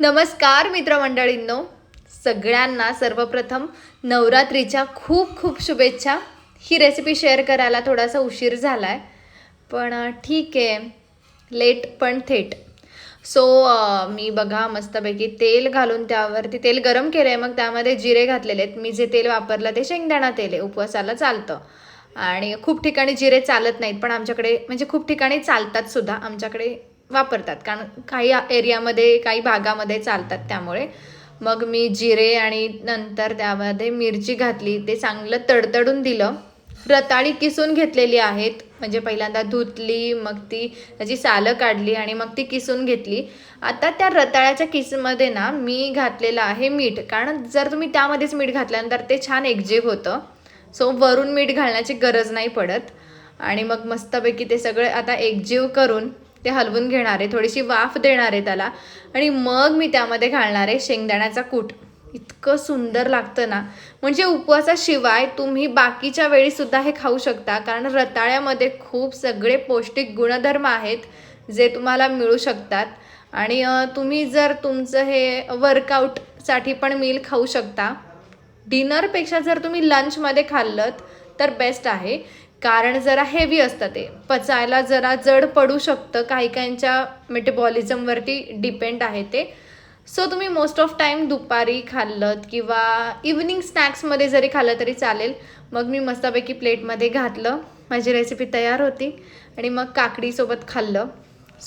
नमस्कार मित्रमंडळींनो. सगळ्यांना सर्वप्रथम नवरात्रीच्या खूप खूप शुभेच्छा. ही रेसिपी शेअर करायला थोडासा उशीर झाला आहे पण ठीक आहे. लेट पण थेट. सो मी बघा मस्तपैकी तेल घालून त्यावरती तेल गरम केलं आहे मग त्यामध्ये जिरे घातलेले आहेत. मी जे तेल वापरलं ते शेंगदाणा तेल आहे. उपवासाला चालतं. आणि खूप ठिकाणी जिरे चालत नाहीत पण आमच्याकडे म्हणजे खूप ठिकाणी चालतात सुद्धा. आमच्याकडे वापरतात. कारण काही एरियामध्ये काही भागामध्ये चालतात त्यामुळे. मग मी जिरे आणि नंतर त्यामध्ये मिरची घातली. ते चांगलं तडतडून दिलं. रताळी किसून घेतलेली आहेत. म्हणजे पहिल्यांदा धुतली मग ती त्याची सालं काढली आणि मग ती किसून घेतली. आता त्या रताळ्याच्या किसमध्ये ना मी घातलेलं आहे मीठ. कारण जर तुम्ही त्यामध्येच मीठ घातल्यानंतर ते छान एकजीव होतं. सो वरून मीठ घालण्याची गरज नाही पडत. आणि मग मस्तपैकी ते सगळे आता एकजीव करून ते हलवून घेणार आहे थोडीशी वाफ देणार आहे त्याला. आणि मग मी त्यामध्ये घालणार आहे शेंगदाण्याचा कूट. इतकं सुंदर लागतं ना. म्हणजे उपवासाशिवाय तुम्ही बाकीच्या वेळीसुद्धा हे खाऊ शकता. कारण रताळ्यामध्ये खूप सगळे पौष्टिक गुणधर्म आहेत जे तुम्हाला मिळू शकतात. आणि तुम्ही जर तुमचं हे वर्कआउटसाठी पण मील खाऊ शकता. डिनरपेक्षा जर तुम्ही लंचमध्ये खाल्लं तर बेस्ट आहे. कारण जरा हेवी असतं ते. पचायला जरा जड पडू शकतं. काही काहींच्या मेटेबॉलिझमवरती डिपेंड आहे ते. सो तुम्ही मोस्ट ऑफ टाईम दुपारी खाल्लं किंवा इव्हनिंग स्नॅक्समध्ये जरी खाल्लं तरी चालेल. मग मी मस्तपैकी प्लेटमध्ये घातलं. माझी रेसिपी तयार होती. आणि मग काकडीसोबत खाल्लं.